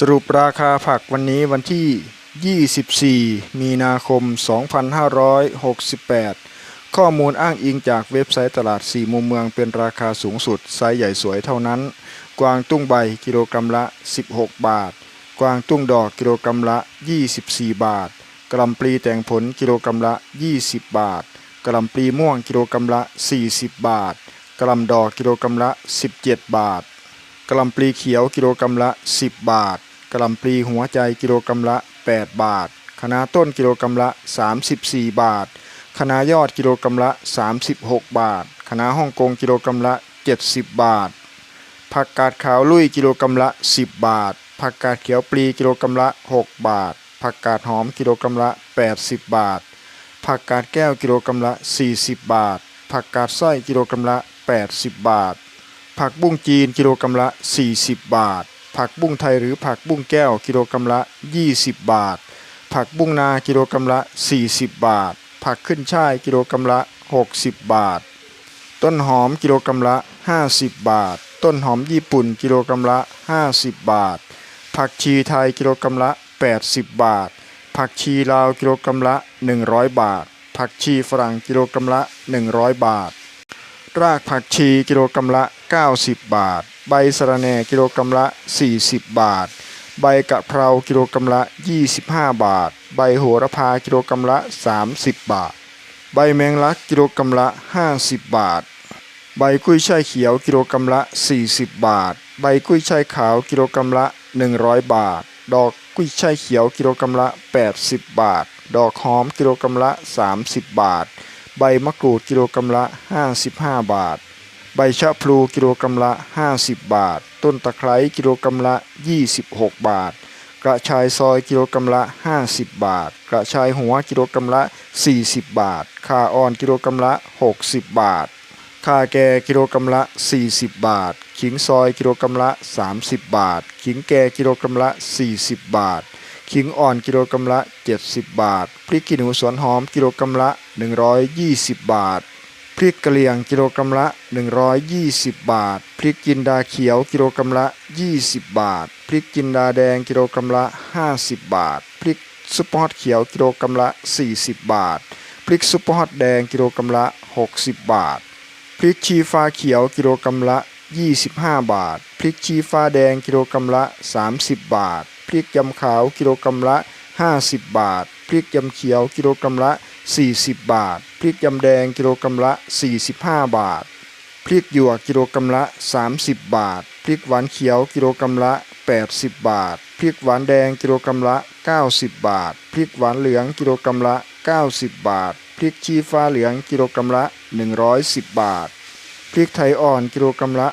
สรุปราคาผักวันนี้วันที่ 24 มีนาคม 2568 ข้อมูลอ้างอิงจากเว็บไซต์ตลาด 4 มุมเมืองเป็นราคาสูงสุด ไซส์ใหญ่สวยเท่านั้น กวางตุ้งใบกิโลกรัมละ 16 บาท กวางตุ้งดอกกิโลกรัมละ 24 บาทกระหลำปลีแต่งผลกิโลกรัมละ 20 บาทกระหลำปลีม่วงกิโลกรัมละ 40 บาทกระหลำดอกกิโลกรัมละ 17 บาทกระหลำปลีเขียวกิโลกรัมละ 10 บาท กระหลำปลีหัวใจกิโลกรัมละ 8 บาทคะน้าต้นกิโลกรัมละ 34 บาทคะน้ายอดกิโลกรัมละ 36 บาทคะน้าฮ่องกงกิโลกรัมละ 70 บาท ผักกาดขาวลุยกิโลกรัมละ 10 บาท ผักกาดเขียวปลีกิโลกรัมละ 6 บาท ผักกาดหอมกิโลกรัมละ 80 บาท ผักกาดแก้วกิโลกรัมละ 40 บาท ผักกาดไส้กิโลกรัมละ 80 บาท ผักบุ้งจีนกิโลกรัมละ 40 บาท ผักบุ้งไทยหรือผักบุ้งแก้วกิโลกรัมละ 20 บาท ผักบุ้งนากิโลกรัมละ 40 บาท ผักขึ้นช่ายกิโลกรัมละ 60 บาท ต้นหอมกิโลกรัมละ 50 บาท ต้นหอมญี่ปุ่นกิโลกรัมละ 50 บาท ผักชีไทยกิโลกรัมละ 80 บาท ผักชีลาวกิโลกรัมละ 100 บาท ผักชีฝรั่งกิโลกรัมละ 100 บาท รากผักชีกิโลกรัมละ 90 บาท ใบสะระแหน่กิโลกรัมละ 40 บาท ใบกะเพรากิโลกรัมละ 25 บาท ใบโหระพากิโลกรัมละ 30 บาท ใบแมงลักกิโลกรัมละ 50 บาท ใบกุ้ยช่ายเขียวกิโลกรัมละ 40 บาท ใบกุ้ยช่ายขาวกิโลกรัมละ 100 บาท ดอกกุ้ยช่ายเขียวกิโลกรัมละ 80 บาท ดอกหอมกิโลกรัมละ 30 บาท ใบมะกรูดกิโลกรัมละ 55 บาท ใบชะพลูกิโลกรัมละ 50 บาท ต้นตะไคร้กิโลกรัมละ 26 บาท กระชายซอยกิโลกรัมละ 50 บาท กระชายหัวกิโลกรัมละ 40 บาทข่าอ่อนกิโลกรัมละ 60 บาทข่าแก่กิโลกรัมละ 40 บาท ขิงซอยกิโลกรัมละ 30 บาท ขิงแก่กิโลกรัมละ 40 บาท ขิงอ่อนกิโลกรัมละ 70 บาท พริกขี้หนูสวนหอมกิโลกรัมละ 120 บาท พริกกะเหรี่ยงกิโลกรัมละ 120 บาท พริกจินดาเขียวกิโลกรัมละ 20 บาท พริกจินดาแดงกิโลกรัมละ 50 บาท พริกซุปเปอร์ฮอตเขียวกิโลกรัมละ 40 บาท พริกซุปเปอร์ฮอตแดงกิโลกรัมละ 60 บาท พริกชีฟ้าเขียวกิโลกรัมละ 25 บาท พริกชีฟ้าแดงกิโลกรัมละ 30 บาท พริกยำขาวกิโลกรัมละ 50 บาท พริกยำเขียวกิโลกรัมละ 40 บาท ริกยำแดงกิโลกรัมละ 45 บาท พริกหยวกกิโลกรัมละ 30 บาท พริกหวานเขียวกิโลกรัมละ 80 บาท พริกหวานแดงกิโลกรัมละ 90 บาท พริกหวานเหลืองกิโลกรัมละ 90 บาท พริกชี้ฟ้าเหลืองกิโลกรัมละ 110 บาท พริกไทยอ่อนกิโลกรัมละ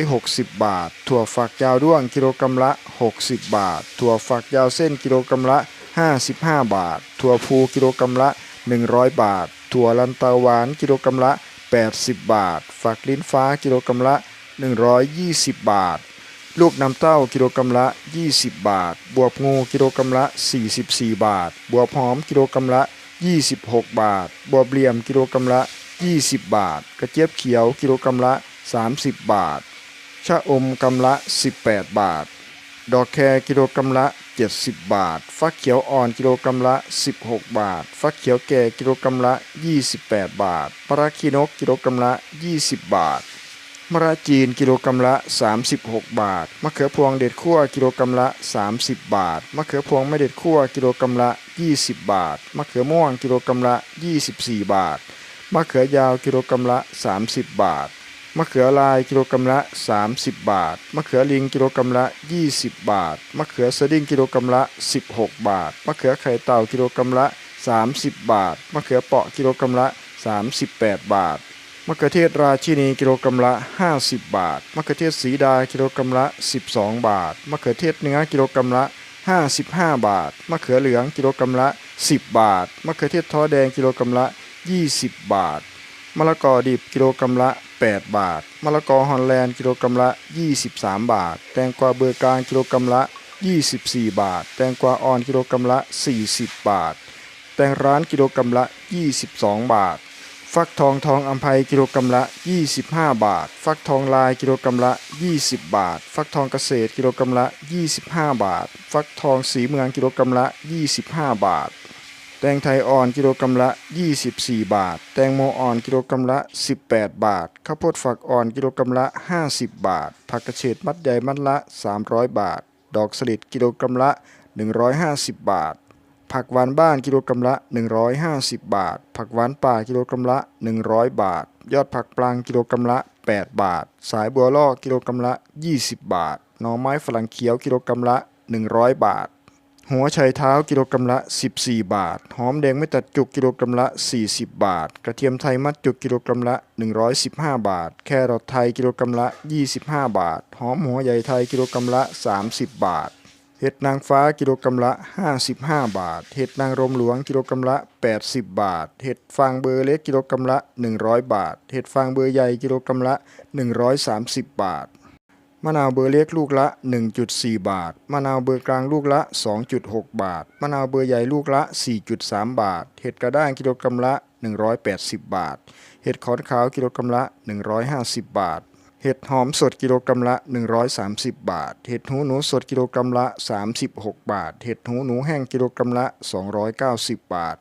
160 บาท ถั่วฝักยาวด้วงกิโลกรัมละ 60 บาท ถั่วฝักยาวเส้นกิโลกรัมละ 55 บาท ถั่วพูกิโลกรัมละ 100 บาท ถั่วลันเตาหวานกิโลกรัมละ 80 บาท ฝักลิ้นฟ้ากิโลกรัมละ 120 บาท ลูกน้ำเต้ากิโลกรัมละ 20 บาท บวบงูกิโลกรัมละ 44 บาท บวบหอมกิโลกรัมละ 26 บาท บวบเหลี่ยมกิโลกรัมละ 20 บาท กระเจี๊ยบเขียวกิโลกรัมละ 30 บาท ชะอมกำละ 18 บาท ดอกแครกิโลกรัมละ 70 บาท ฟักเขียวอ่อนกิโลกรัมละ 16 บาท ฟักเขียวแก่กิโลกรัมละ 28 บาทปลาร้าขี้นกกิโลกรัมละ 20 บาทมะระจีนกิโลกรัมละ 36 บาท มะเขือพวงเด็ดขั่วกิโลกรัมละ 30 บาท มะเขือพวงไม่เด็ดขั่วกิโลกรัมละ 20 บาท มะเขือม่วงกิโลกรัมละ 24 บาท มะเขือยาวกิโลกรัมละ 30 บาท มะเขือลายกิโลกรัมละ 30 บาท มะเขือลิงกิโลกรัมละ 20 บาท มะเขือสดิ้งกิโลกรัมละ 16 บาท มะเขือไข่เต่ากิโลกรัมละ 30 บาท มะเขือเปาะกิโลกรัมละ 38 บาท มะเขือเทศราชินีกิโลกรัมละ 50 บาท มะเขือเทศสีดากิโลกรัมละ 12 บาท มะเขือเทศเนื้อกิโลกรัมละ 55 บาท มะเขือเหลืองกิโลกรัมละ 10 บาท มะเขือเทศท้อแดงกิโลกรัมละ 20 บาท มะละกอดิบกิโลกรัมละ 8 บาท มะละกอฮอลแลนด์กิโลกรัมละ 23 บาท แตงกวาเบอร์กลางกิโลกรัมละ 24 บาท แตงกวาอ่อนกิโลกรัมละ 40 บาท แตงร้านกิโลกรัมละ 22 บาท ฟักทองทองอัมภัยกิโลกรัมละ 25 บาท ฟักทองลายกิโลกรัมละ 20 บาท ฟักทองเกษตรกิโลกรัมละ 25 บาท ฟักทองสีเมืองกิโลกรัมละ 25 บาท ตงไทยอ่อนกิโลกรัมละ 24 บาท แตงโมอ่อนกิโลกรัมละ 18 บาท ข้าวโพดฝักอ่อนกิโลกรัมละ 50 บาท ผักกระเฉดมัดใหญ่มัดละ 300 บาท ดอกสลิดกิโลกรัมละ 150 บาท ผักหวานบ้านกิโลกรัมละ 150 บาท ผักหวานป่ากิโลกรัมละ 100 บาท ยอดผักปลางกิโลกรัมละ 8 บาท สายบัวล่อกิโลกรัมละ 20 บาท หน่อไม้ฝรั่งเขียวกิโลกรัมละ 100 บาท หัวไชเท้ากิโลกรัมละ 14 บาท หอมแดงไม่ตัดจุกกิโลกรัมละ 40 บาท กระเทียมไทยมัดจุกกิโลกรัมละ 115 บาท แครอทไทยกิโลกรัมละ 25 บาท หอมหัวใหญ่ไทยกิโลกรัมละ 30 บาท เห็ดนางฟ้ากิโลกรัมละ 55 บาท เห็ดนางรมหลวงกิโลกรัมละ 80 บาท เห็ดฟางเบอร์เล็กกิโลกรัมละ 100 บาท เห็ดฟางเบอร์ใหญ่กิโลกรัมละ 130 บาท มะนาวเบอร์เล็กลูกละ 1.4 บาท มะนาวเบอร์กลางลูกละ 2.6 บาท มะนาวเบอร์ใหญ่ลูกละ 4.3 บาท เห็ดกระด้างกิโลกรัมละ 180 บาท เห็ดขอนขาวกิโลกรัมละ 150 บาท เห็ดหอมสดกิโลกรัมละ 130 บาท เห็ดหูหนูสดกิโลกรัมละ 36 บาท เห็ดหูหนูแห้งกิโลกรัมละ 290 บาท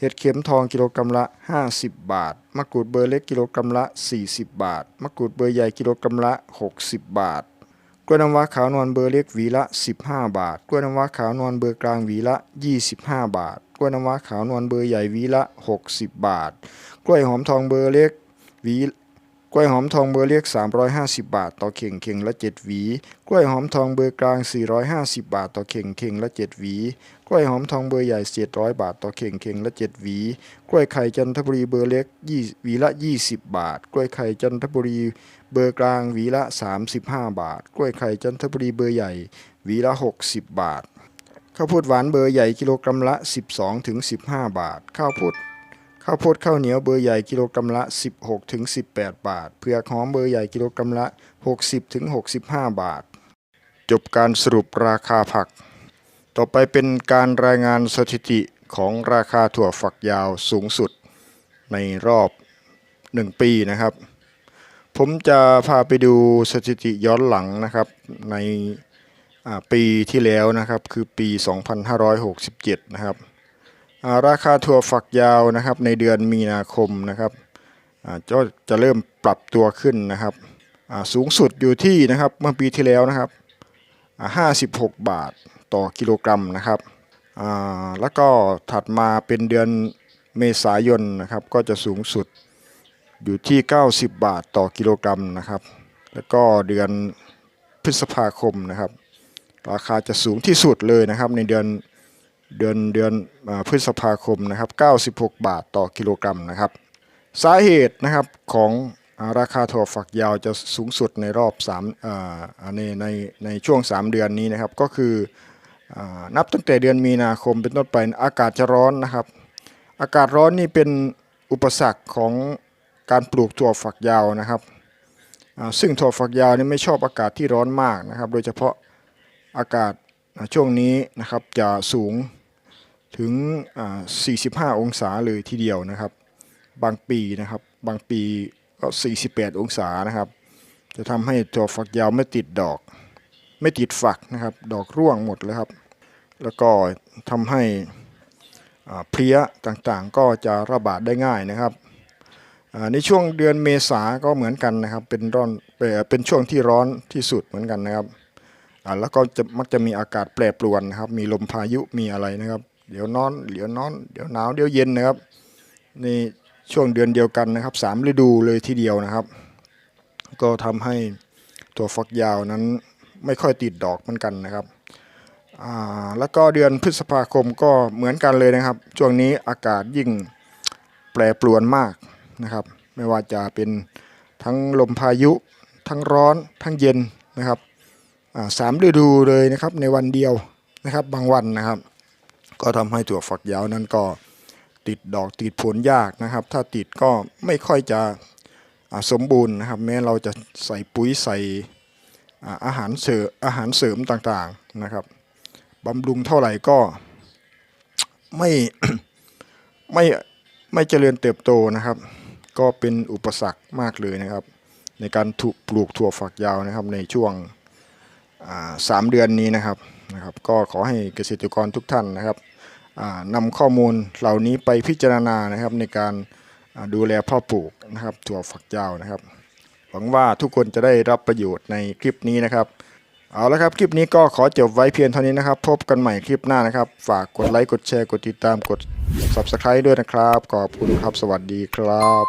เห็ดเข็มทองกิโลกรัมละ 50 บาท มะกรูดเบอร์เล็กกิโลกรัมละ 40 บาท มะกรูดเบอร์ใหญ่กิโลกรัมละ 60 บาท กล้วยน้ำว้าขาวนวลเบอร์เล็กหวีละ 15 บาท กล้วยน้ำว้าขาวนวลเบอร์กลางหวีละ 25 บาท กล้วยน้ำว้าขาวนวลเบอร์ใหญ่หวีละ 60 บาท กล้วยหอมทองเบอร์เล็กหวี กล้วยหอมทองเบอร์เล็ก350 บาท ต่อเข่งเข่งละ 7 หวี กล้วยหอมทองเบอร์กลาง 450 บาท ต่อเข่งเข่งละ 7 หวี กล้วยหอมทองเบอร์ใหญ่ 700 บาท ต่อเข่งเข่งละ 7 หวี กล้วยไข่จันทบุรีเบอร์เล็กหวีละ 20 บาท กล้วยไข่จันทบุรีเบอร์กลางหวีละ 35 บาท กล้วยไข่จันทบุรีเบอร์ใหญ่หวีละ 60 บาท ข้าวโพดหวานเบอร์ใหญ่กิโลกรัมละ 12ถึง15 บาท ข้าวโพด ข้าวโพดข้าวเหนียวเบอร์ใหญ่กิโลกรัมละ 16ถึง18 บาทเผือกหอมเบอร์ใหญ่กิโลกรัมละ 60ถึง65 บาท จบการสรุปราคาผัก ต่อไปเป็นการรายงานสถิติของราคาถั่วฝักยาวสูงสุดในรอบ 1 ปีนะครับ ผมจะพาไปดูสถิติย้อนหลังนะครับในปีที่แล้วนะครับคือปี 2567 นะครับ ราคาถั่วฝักยาวนะครับ ในเดือนมีนาคมนะครับก็จะเริ่มปรับตัวขึ้นนะครับสูงสุดอยู่ที่นะครับเมื่อปีที่แล้วนะครับ 56 บาทต่อกิโลกรัมนะครับแล้วก็ถัดมาเป็นเดือนเมษายนนะครับ ก็จะสูงสุดอยู่ที่ 90 บาทต่อกิโลกรัมนะครับ แล้วก็เดือนพฤษภาคมนะครับ ราคาจะสูงที่สุดเลยนะครับในเดือน เดือนเดือนอพฤษภาคมนะครับ 96 บาทต่อกิโลกรัมนะครับ สาเหตุนะครับของอราคาถั่วฝักยาวจะสูงสุดในรอบ3อ่าในในในช่วง 3 เดือนนี้นะครับ ก็คืออนับตั้งแต่เดือนมีนาคมเป็นต้นไปอากาศจะร้อนนะครับ อากาศร้อนนี่เป็นอุปสรรคของการปลูกถั่วฝักยาวนะครับ ซึ่งถั่วฝักยาวนี่ไม่ชอบอากาศที่ร้อนมากนะครับ โดยเฉพาะอากาศ ช่วงนี้นะครับจะสูงถึง 45 องศาเลยทีเดียวนะครับ บางปีนะครับ บางปีก็ 48 องศานะครับ จะทำให้ตัวฝักยาวไม่ติดดอก ไม่ติดฝักนะครับ ดอกร่วงหมดเลยครับ แล้วก็ทำให้เพลี้ยต่างๆ ก็จะระบาดได้ง่ายนะครับในช่วงเดือนเมษาก็เหมือนกันนะครับ เป็นร้อนเป็นช่วงที่ร้อนที่สุดเหมือนกันนะครับ อ่าแล้วก็จะมักจะมีอากาศแปรปรวนนะครับ มีลมพายุมีอะไรนะครับ เดี๋ยวนอนเดี๋ยวนอนเดี๋ยวหนาวเดี๋ยวเย็นนะครับในช่วงเดือนเดียวกันนะครับสามฤดูเลยทีเดียวนะครับ ก็ทำให้ตัวฟักยาวนั้นไม่ค่อยติดดอกเหมือนกันนะครับอ่าแล้วก็เดือนพฤษภาคมก็เหมือนกันเลยนะครับ ช่วงนี้อากาศยิ่งแปรปรวนมากนะครับ ไม่ว่าจะเป็นทั้งลมพายุ ทั้งร้อนทั้งเย็นนะครับ สามฤดูเลยนะครับในวันเดียวนะครับบางวันนะครับ ก็ทำให้ถั่วฝักยาวนั้นก็ติดดอกติดผลยากนะครับ ถ้าติดก็ไม่ค่อยจะสมบูรณ์นะครับ แม้เราจะใส่ปุ๋ยใส่อาอาหารเสริมอาหารเสริมต่างๆนะครับบำรุงเท่าไหร่ก็ไม่ไม่ไม่เจริญเติบโตนะครับ ก็เป็นอุปสรรคมากเลยนะครับ ในการถูกปลูกถั่วฝักยาวนะครับในช่วง สามเดือนนี้นะครับนะครับก็ขอให้เกษตรกรทุกท่านนะครับอ่านำข้อมูลเหล่านี้ไปพิจารณานะครับในการดูแลพ่อปลูกนะครับถั่วฝักยาวนะครับ หวังว่าทุกคนจะได้รับประโยชน์ในคลิปนี้นะครับเอาละครับ คลิปนี้ก็ขอจบไว้เพียงเท่านี้นะครับ พบกันใหม่คลิปหน้านะครับ ฝากกดไลค์กดแชร์กดติดตามกด Subscribe ด้วยนะครับ ขอบคุณครับสวัสดีครับ